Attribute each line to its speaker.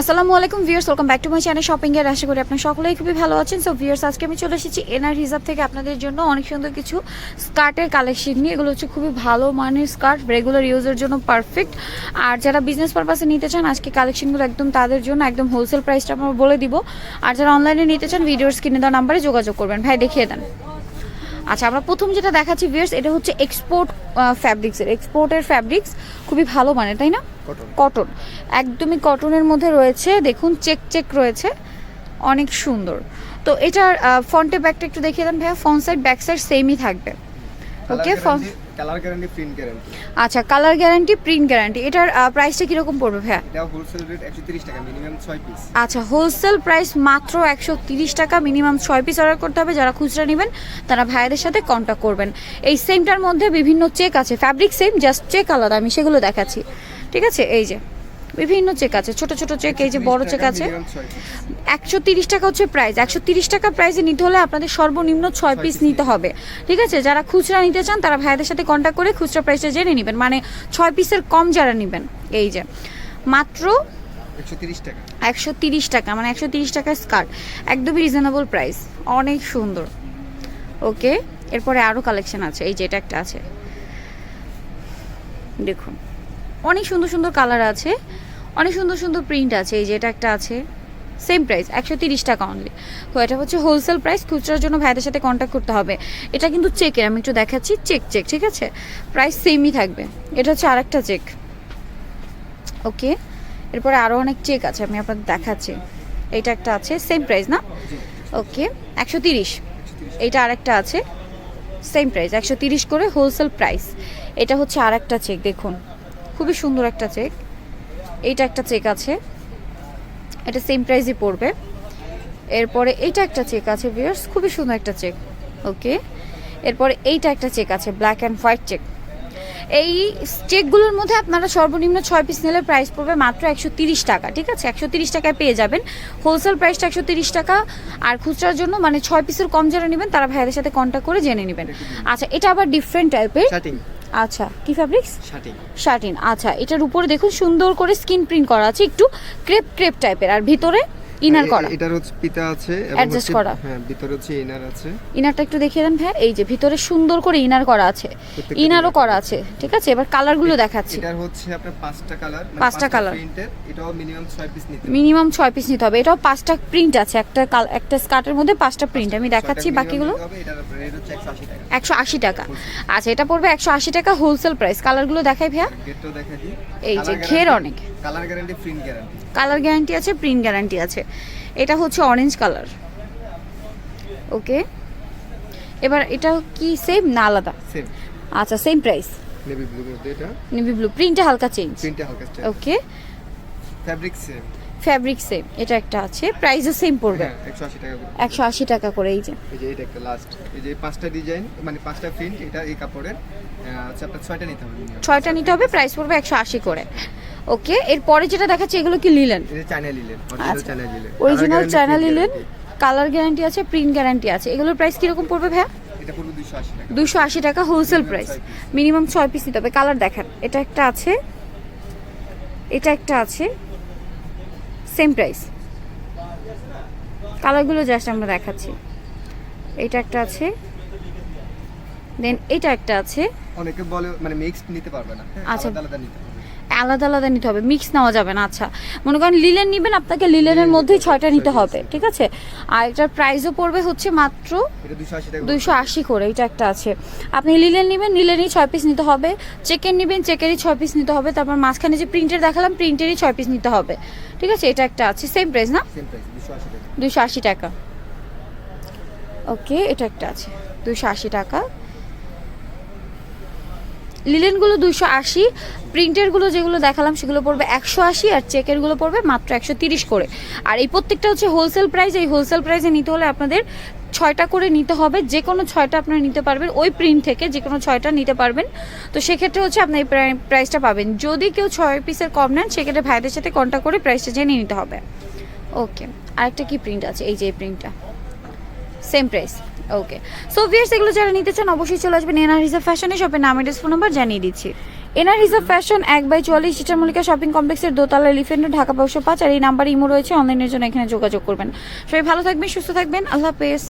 Speaker 1: আসসালামু আলাইকুম viewers welcome back to my channel shopping এর। আশা করি আপনারা সকলেই খুবই ভালো আছেন। সো ভিউয়ার্স, আজকে আমি চলে এসেছি এনআর হিসাব থেকে আপনাদের জন্য অনেক সুন্দর কিছু স্কার্টের কালেকশন নিয়ে। এগুলো হচ্ছে খুবই ভালো মানের স্কার্ট রেগুলার ইউজের জন্য পারফেক্ট আর যারা বিজনেস পারপাসে নিতে চান, আজকে কালেকশনগুলো একদম তাদের জন্য, একদম হোলসেল প্রাইসটা আমরা বলে দিব। আর যারা অনলাইনে নিতে চান ভিডিওর স্ক্রিনে দেওয়া নাম্বারে যোগাযোগ করবেন। ভাই, দেখিয়ে দেন। আচ্ছা আমরা প্রথম যেটা দেখাচ্ছি ভিউয়ার্স এটা হচ্ছে এক্সপোর্ট ফ্যাব্রিক্সের এক্সপোর্টের ফ্যাব্রিক্স খুবই ভালো মানে তাই না?
Speaker 2: কটন
Speaker 1: একদমই কটনের মধ্যে রয়েছে দেখুন চেক চেক রয়েছে। অনেক সুন্দর। তো এটার ফন্টে ব্যাকটা একটু দেখিয়ে দেন ভাইয়া ফ্রন্ট সাইড ব্যাক সাইড সেমই থাকবে। Okay
Speaker 2: colour guarantee print guarantee.
Speaker 1: আচ্ছা কালার গ্যারান্টি প্রিন্ট গ্যারান্টি। এটার প্রাইসটা কীরকম পড়বে ভাইয়া?
Speaker 2: এটা হোলসেল রেট 130 টাকা মিনিমাম 6 পিস
Speaker 1: আচ্ছা হোলসেল প্রাইস মাত্র একশো তিরিশ টাকা মিনিমাম ছয় পিস অর্ডার করতে হবে। যারা খুচরা নেবেন তারা ভাইয়াদের সাথে কন্ট্যাক্ট করবেন। এই সেমটার মধ্যে বিভিন্ন চেক আছে। ফ্যাব্রিক সেম জাস্ট চেক আলাদা। আমি সেগুলো দেখাচ্ছি। ঠিক আছে? এই যে। বিভিন্ন চেক আছে ছোট ছোট চেক এই যে বড় চেক আছে।
Speaker 2: মিনিমাম 6 পিস
Speaker 1: একশো তিরিশ টাকা হচ্ছে প্রাইস একশো তিরিশ টাকা প্রাইসে নিতে হলে আপনাদের সর্বনিম্ন ছয় পিস নিতে হবে। ঠিক আছে? যারা খুচরা নিতে চান তারা ভাইদের সাথে কন্ট্যাক্ট করে খুচরা প্রাইসটা জেনে নেবেন। মানে ছয় পিসের কম যারা নেবেন এই যে। মাত্র একশো তিরিশ টাকা। মানে একশো তিরিশ টাকার স্কার্ট একদমই রিজনেবল প্রাইস অনেক সুন্দর। ওকে এরপরে আরও কালেকশন আছে এই যে এটা একটা আছে। দেখুন। অনেক সুন্দর সুন্দর কালার আছে, অনেক সুন্দর সুন্দর প্রিন্ট আছে, এই যে এটা একটা আছে সেম প্রাইস একশো তিরিশ টাকা অনলি তো এটা হচ্ছে হোলসেল প্রাইস খুচরার জন্য ভাইদের সাথে কন্ট্যাক্ট করতে হবে। এটা কিন্তু চেকের আমি একটু দেখাচ্ছি চেক চেক ঠিক আছে? প্রাইস সেমই থাকবে। এটা হচ্ছে আরেকটা চেক ওকে এরপরে আরও অনেক চেক আছে, আমি আপনাদের দেখাচ্ছি। এইটা একটা আছে সেম প্রাইস না? ওকে একশো তিরিশ। এইটা আরেকটা আছে সেম প্রাইস একশো তিরিশ করে হোলসেল প্রাইস এটা হচ্ছে আরেকটা চেক দেখুন। খুবই সুন্দর একটা চেক। এইটা একটা চেক আছে। এটা সেম প্রাইসই পড়বে। এরপরে এইটা একটা চেক আছে ভিউয়ার্স খুবই সুন্দর একটা চেক। ওকে এরপরে এইটা একটা চেক আছে ব্ল্যাক অ্যান্ড হোয়াইট চেক। এই চেকগুলোর মধ্যে আপনারা সর্বনিম্ন ছয় পিস নিলে প্রাইস পড়বে মাত্র একশো তিরিশ টাকা, ঠিক আছে? একশো তিরিশ টাকায় পেয়ে যাবেন। হোলসেল প্রাইসটা একশো তিরিশ টাকা। আর খুচরার জন্য মানে ছয় পিসের কম যারা নেবেন, তারা ভাইদের সাথে কন্ট্যাক্ট করে জেনে নেবেন। আচ্ছা এটা আবার ডিফারেন্ট টাইপের আচ্ছা কি ফ্যাব্রিক্স
Speaker 2: শাটিন
Speaker 1: শার্টিন আচ্ছা এটার উপরে দেখুন সুন্দর করে স্কিন প্রিন্ট করা আছে একটু ক্রেপ ক্রেপ টাইপের আর ভিতরে ইনার করা।
Speaker 2: এটার হচ্ছে পিতা আছে হচ্ছে-
Speaker 1: করা।
Speaker 2: হ্যাঁ ভিতরে হচ্ছে ইনার আছে।
Speaker 1: ইনারটা একটু দেখিয়ে দেন ভাই এই যে ভিতরে সুন্দর করে ইনার করা আছে। ইনারও করা আছে। ঠিক আছে? এবার কালারগুলো দেখাচ্ছি।
Speaker 2: এটার হচ্ছে আপনার পাঁচটা কালার
Speaker 1: পাঁচটা colour।
Speaker 2: প্রিন্টের এটাও মিনিমাম 6 পিস নিতে
Speaker 1: মিনিমাম ছয় পিস নিতে হবে। এটাও পাঁচটা প্রিন্ট আছে একটা একটা স্কার্টের মধ্যে পাঁচটা প্রিন্ট আমি দেখাচ্ছি বাকিগুলো।
Speaker 2: নিতে হবে, এটার রেট হচ্ছে 180 টাকা।
Speaker 1: একশো আশি টাকা। আচ্ছা এটা পড়বে একশো আশি টাকা হোলসেল প্রাইস কালারগুলো দেখাই ভাইয়া। এই যে ঘের অনেক।
Speaker 2: Colour guarantee print guarantee
Speaker 1: colour guarantee আছে প্রিন্ট গ্যারান্টি আছে। এটা হচ্ছে অরেঞ্জ কালার ওকে এবার এটা কি সেম না আলাদা?
Speaker 2: সেম
Speaker 1: আচ্ছা সেম প্রাইস
Speaker 2: নেভি ব্লু এটা?
Speaker 1: নেভি ব্লু প্রিন্টটা হালকা চেঞ্জ
Speaker 2: প্রিন্টে হালকা change
Speaker 1: okay
Speaker 2: fabric same
Speaker 1: fabric same এটা একটা আছে প্রাইসও সেম পড়বে।
Speaker 2: হ্যাঁ 180 টাকা করে।
Speaker 1: একশো আশি টাকা করে এই যে।
Speaker 2: এই যে এটা একটা লাস্ট এই যে পাঁচটা ডিজাইন মানে পাঁচটা প্রিন্ট এটা এই কাপড়ের আহ, হচ্ছে আপনার ছয়টা নিতে হবে।
Speaker 1: ছয়টা নিতে হবে প্রাইস পড়বে একশো আশি করে। ওকে এরপরে যেটা দেখাচ্ছে এগুলো কি লিলেন
Speaker 2: এই যে চায়না লিলেন অরিজিনাল
Speaker 1: আচ্ছা।
Speaker 2: China linen
Speaker 1: original China linen colour guarantee আছে প্রিন্ট গ্যারান্টি আছে। এগুলোর প্রাইস কীরকম পড়বে ভাইয়া?
Speaker 2: এটা পুরো 280 টাকা।
Speaker 1: দুশো আশি টাকা হোলসেল প্রাইস মিনিমাম ছয় পিস নিতে হবে। কালার দেখান এটা একটা আছে এটা একটা আছে সেম প্রাইস কালারগুলো জাস্ট আমরা দেখাচ্ছি। এটা একটা আছে। দেন এটা একটা আছে।
Speaker 2: অনেকে বলে মানে মিক্সড নিতে পারবে না।
Speaker 1: আচ্ছা।
Speaker 2: আলাদা আলাদা নিতে
Speaker 1: আলাদা আলাদা নিতে হবে মিক্স নেওয়া যাবে না আচ্ছা। মনে করেন লিলেন নিবেন আপনাকে লিলেনের মধ্যেই ছয়টা নিতে হবে ঠিক আছে? আর এটার প্রাইসও পড়বে হচ্ছে মাত্র
Speaker 2: এটা 280 টাকা
Speaker 1: দুইশো আশি করে এটা একটা আছে। আপনি লিলেন নেবেন লিলেনই ছয় পিস নিতে হবে। চেকের নেবেন চেকেরই ছয় পিস নিতে হবে। তারপর মাঝখানে যে প্রিন্টের দেখালাম প্রিন্টেরই ছয় পিস নিতে হবে। ঠিক আছে? এটা একটা আছে সেম প্রাইস না?
Speaker 2: সেম প্রাইস 280 টাকা।
Speaker 1: দুইশো আশি টাকা। ওকে এটা একটা আছে দুইশো আশি টাকা। লিলেনগুলো দুইশো আশি প্রিন্টেরগুলো যেগুলো দেখালাম, সেগুলো পড়বে একশো আশি আর চেকেরগুলো পড়বে মাত্র একশো তিরিশ করে। আর এই প্রত্যেকটা হচ্ছে হোলসেল প্রাইস এই হোলসেল প্রাইসে নিতে হলে আপনাদের ছয়টা করে নিতে হবে। যে কোনো ছয়টা আপনারা নিতে পারবেন, ওই প্রিন্ট থেকে যে কোনো ছয়টা নিতে পারবেন। তো সেক্ষেত্রে হচ্ছে আপনি এই প্রাইসটা পাবেন। যদি কেউ ছয় পিসের কম নেন, সেক্ষেত্রে ভাইদের সাথে কন্ট্যাক্ট করে প্রাইসটা জেনে নিতে হবে। ওকে আরেকটা কি প্রিন্ট আছে? এই যে এই প্রিন্টটা same price okay so viewers এগুলো যারা নিতে চান, অবশ্যই চলে আসবেন এনআর হিসাব ফ্যাশনে শপের নাম এড্রেস ফোন নাম্বার জানিয়ে দিচ্ছি। এনার হিসাব ফ্যাশন এক বাই চুয়াল্লিশ সিটার মল্লিকা শপিং কমপ্লেক্সের দোতলা এলিফেন্ট ঢাকা পাঁচশো পাঁচ, আর এই নাম্বার ইমো রয়েছে, অনলাইনের জন্য এখানে যোগাযোগ করবেন। সবাই ভালো থাকবেন, সুস্থ থাকবেন, আল্লাহ হাফেজ।